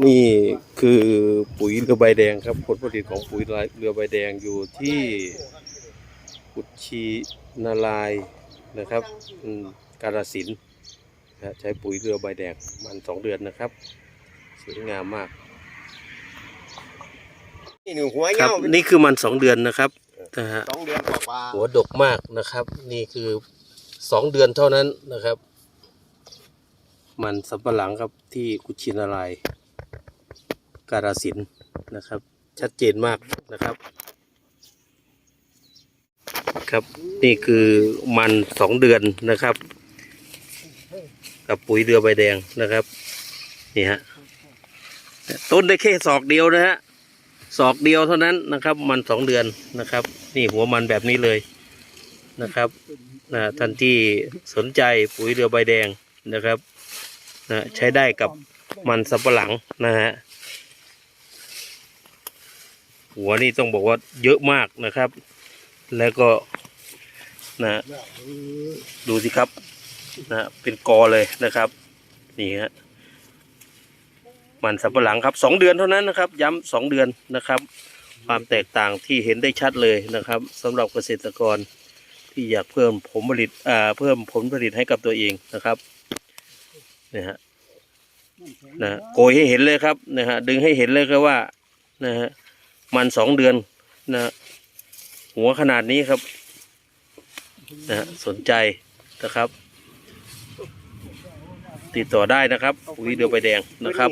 นี่คือปุ๋ยเรือใบแดงครับ ผลผลิตของปุ๋ยเรือใบแดงอยู่ที่กุชีนาลายณ์นะครับอืมกาฬสินธุ์นะฮะใช้ปุ๋ยเรือใบแดงมันสองเดือนนะครับ สวยงามมากนี่หนึ่งหัวครับเหี่ยวนี่คือมันสองเดือนนะครับนะฮะสองเดือนกว่าหัวดกมากนะครับ นี่คือสองเดือนเท่านั้นนะครับ มันสำปะหลังครับที่กุชินารายณ์ การาสินนะครับ ชัดเจนมากนะครับ ครับนี่คือมันสองเดือนนะครับ กับปุ๋ยเรือใบแดงนะครับนี่ฮะต้นได้แค่ศอกเดียวนะฮะศอกเดียวเท่านั้นนะครับ มันสองเดือนนะครับ นี่หัวมันแบบนี้เลยนะครับนะท่านที่สนใจปุ๋ยเรือใบแดงนะครับนะใช้ได้กับมันสับปะหลังนะฮะ หัวนี่ต้องบอกว่าเยอะมากนะครับ แล้วก็นะดูสิครับนะเป็นกอเลยนะครับ นี่ฮะมันสับปะหลังครับสองเดือนเท่านั้นนะครับ ย้ำสองเดือนนะครับ ความแตกต่างที่เห็นได้ชัดเลยนะครับสำหรับเกษตรกรที่อยากเพิ่มผลผลิตอ่าเพิ่มผลผลิตให้กับตัวเองนะครับนะฮะนะโกยให้เห็นเลยครับนะฮะดึงให้เห็นเลยครับว่านะฮะ มันสองเดือนนะหัวขนาดนี้ครับนะสนใจนะครับ ติดต่อได้นะครับปุ๋ยเดือใบแดงนะครับ